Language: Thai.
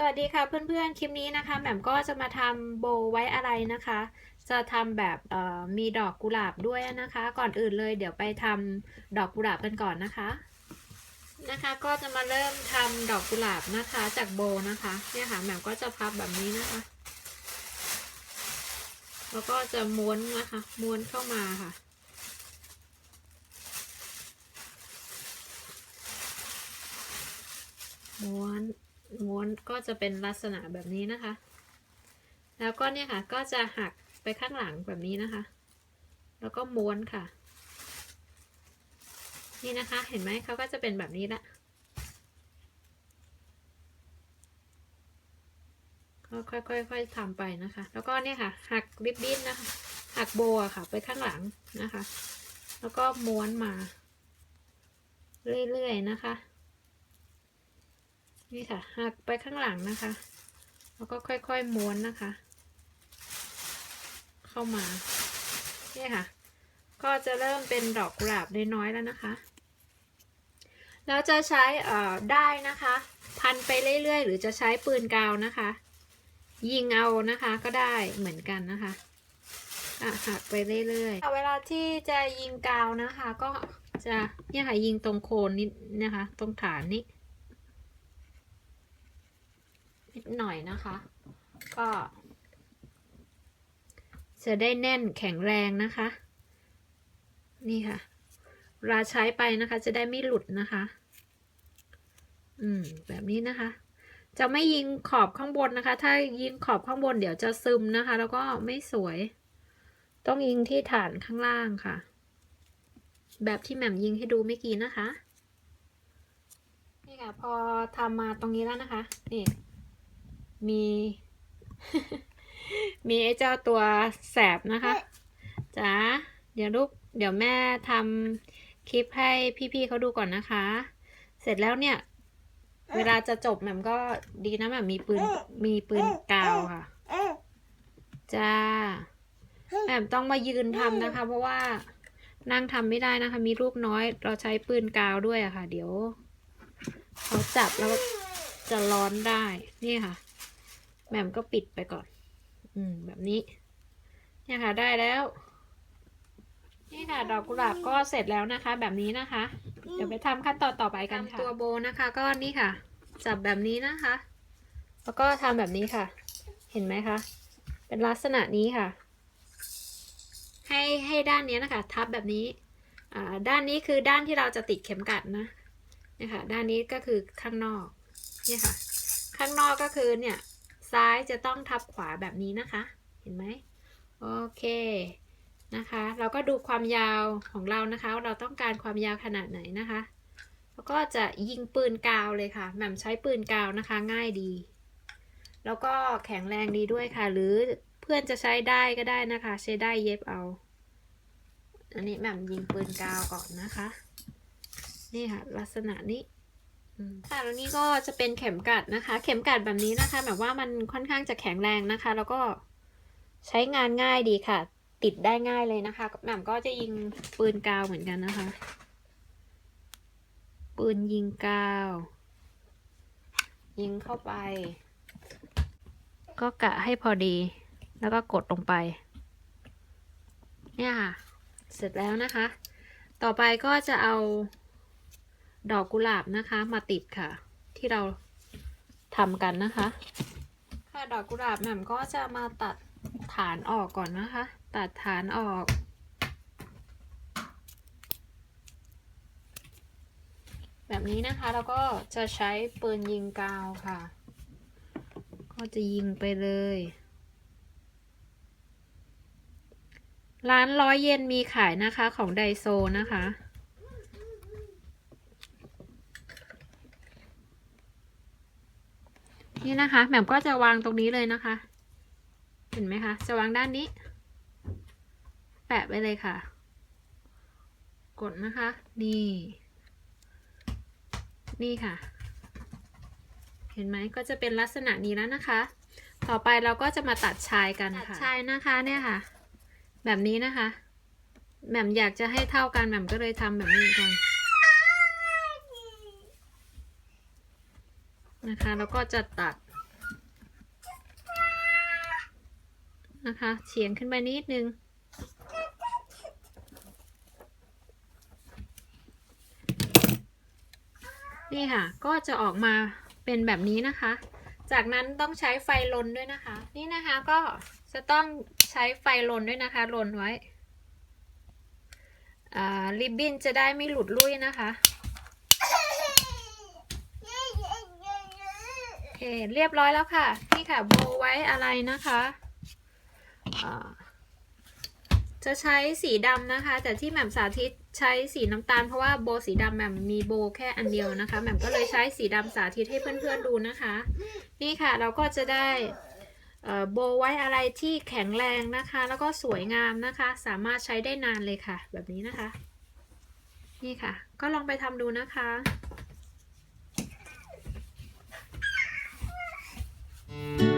สวัสดีค่ะเพื่อนๆ คลิปนี้นะคะแหม่มก็จะมาทำโบไว้อะไรนะคะ จะทำแบบมีดอกกุหลาบด้วยนะคะ ก่อนอื่นเลยเดี๋ยวไปทำดอกกุหลาบกันก่อนนะคะ นะคะก็จะมาเริ่มทำดอกกุหลาบนะคะจากโบนะคะเนี่ยค่ะแหม่มก็จะพับแบบนี้นะคะ แล้วก็จะม้วนนะคะม้วนเข้ามาค่ะม้วน ม้วนก็จะเป็นลักษณะแบบนี้นะคะ แล้วก็เนี่ยค่ะก็จะหักไปข้างหลังแบบนี้นะคะ แล้วก็ม้วนค่ะ นี่นะคะเห็นไหมเขาก็จะเป็นแบบนี้ละก็ค่อยๆทำไปนะคะ แล้วก็เนี่ยค่ะ หักริบบิ้นนะคะ หักโบว์ค่ะ ไปข้างหลังนะคะ แล้วก็ม้วนมา เรื่อยๆนะคะ นี่ค่ะหักไปข้างหลังนะคะ แล้วก็ค่อยๆม้วนนะคะ เข้ามาเนี่ยค่ะ ก็จะเริ่มเป็นดอกกุหลาบน้อยๆแล้วนะคะแล้วจะใช้เอ่อได้นะคะ พันไปเรื่อยๆ หรือจะใช้ปืนกาวนะคะ ยิงเอานะคะก็ได้เหมือนกันนะคะอะหักไปเรื่อยๆเวลาที่จะยิงกาวนะคะ ก็จะเนี่ยค่ะยิงตรงโคนนิดนะคะ ตรงฐานนี้ นิดหน่อยนะคะ ก็ จะได้แน่นแข็งแรงนะคะ นี่ค่ะเวลาใช้ไปนะคะ จะได้ไม่หลุดนะคะ อืม แบบนี้นะคะ จะไม่ยิงขอบข้างบนนะคะ ถ้ายิงขอบข้างบนเดี๋ยวจะซึมนะคะ แล้วก็ไม่สวย ต้องยิงที่ฐานข้างล่างค่ะ แบบที่แหม่มยิงให้ดูเมื่อกี้นะคะ นี่ค่ะ พอทำมาตรงนี้แล้วนะคะ นี่ มี มีไอ้เจ้าตัวแสบนะคะจ๋าเดี๋ยวลูกเดี๋ยวแม่ทำคลิปให้พี่ๆเขาดูก่อนนะคะ เสร็จแล้วเนี่ย เวลาจะจบแหม่มก็ดีนะแหม่มมีปืนมีปืนกาวค่ะจ้าแหม่มต้องมายืนทำนะคะ เพราะว่านั่งทำไม่ได้นะคะ มีลูกน้อย เราใช้ปืนกาวด้วยอะค่ะ เดี๋ยวเขาจับแล้วจะร้อนได้ นี่ค่ะ แหม่มก็ปิดไปก่อน อืม แบบนี้ เนี่ยค่ะได้แล้ว นี่ค่ะ ดอกกุหลาบก็เสร็จแล้วนะคะ แบบนี้นะคะ เดี๋ยวไปทำขั้นตอนต่อไปกันค่ะตัวโบนะคะ ก็นี่ค่ะ จับแบบนี้นะคะ แล้วก็ทำแบบนี้ค่ะ เห็นไหมคะ เป็นลักษณะนี้ค่ะ ให้ให้ด้านนี้นะคะ ทับแบบนี้ อ่า ด้านนี้คือด้านที่เราจะติดเข็มกลัดนะเนี่ยค่ะ ด้านนี้ก็คือข้างนอก เนี่ยค่ะ ข้างนอกก็คือเนี่ย ซ้ายจะต้องทับขวาแบบนี้นะคะ เห็นไหมโอเคนะคะ เราก็ดูความยาวของเรานะคะ เราต้องการความยาวขนาดไหนนะคะ แล้วก็จะยิงปืนกาวเลยค่ะแหม่มใช้ปืนกาวนะคะง่ายดี แล้วก็แข็งแรงดีด้วยค่ะ หรือเพื่อนจะใช้ได้ก็ได้นะคะ ใช้ได้เย็บเอา อันนี้แหม่มยิงปืนกาวก่อนนะคะ นี่ค่ะ ลักษณะนี้ ค่ะแล้วนี่ก็จะเป็นเข็มกัดนะคะ เข็มกัดแบบนี้นะคะแบบว่ามันค่อนข้างจะแข็งแรงนะคะ แล้วก็ใช้งานง่ายดีค่ะ ติดได้ง่ายเลยนะคะแหม่มก็จะยิงปืนกาวเหมือนกันนะคะ ปืนยิงกาว ยิงเข้าไป ก็กะให้พอดี แล้วก็กดลงไป เนี่ยค่ะ เสร็จแล้วนะคะ ต่อไปก็จะเอา ดอกกุหลาบนะคะมาติดค่ะ ที่เราทำกันนะคะ ค่ะดอกกุหลาบแหม่มก็จะมาตัดฐานออกก่อนนะคะ ตัดฐานออก แบบนี้นะคะแล้วก็จะใช้ปืนยิงกาวค่ะ ก็จะยิงไปเลยร้านร้อยเยนมีขายนะคะของไดโซนะคะ นี่นะคะแหม่มก็จะวางตรงนี้เลยนะคะ เห็นไหมคะ จะวางด้านนี้ แปะไปเลยค่ะ กดนะคะ นี่ นี่ค่ะ เห็นไหมก็จะเป็นลักษณะนี้แล้วนะคะ ต่อไปเราก็จะมาตัดชายกันค่ะ ตัดชายนะคะเนี่ยค่ะ แบบนี้นะคะแหม่มอยากจะให้เท่ากันแหม่มก็เลยทำแบบนี้กัน นะคะ แล้วก็จะตัด นะคะเฉียงขึ้นไปนิดนึง นี่ค่ะ ก็จะออกมาเป็นแบบนี้นะคะ จากนั้นต้องใช้ไฟลนด้วยนะคะ นี่นะคะก็จะต้องใช้ไฟลนด้วยนะคะลนไว้ริบบิ้นจะได้ไม่หลุดลุ่ยนะคะ เคเรียบร้อยแล้วค่ะ นี่ค่ะโบไว้อะไรนะคะจะใช้สีดำนะคะ แต่ที่แหม่มสาธิตใช้สีน้ำตาลเพราะว่าโบสีดำแหม่มมีโบแค่อันเดียวนะคะแหม่มก็เลยใช้สีดำสาธิตให้เพื่อนๆดูนะคะ นี่ค่ะเราก็จะได้โบไว้อะไรที่แข็งแรงนะคะ แล้วก็สวยงามนะคะ สามารถใช้ได้นานเลยค่ะ แบบนี้นะคะ นี่ค่ะ ก็ลองไปทำดูนะคะ Thank you.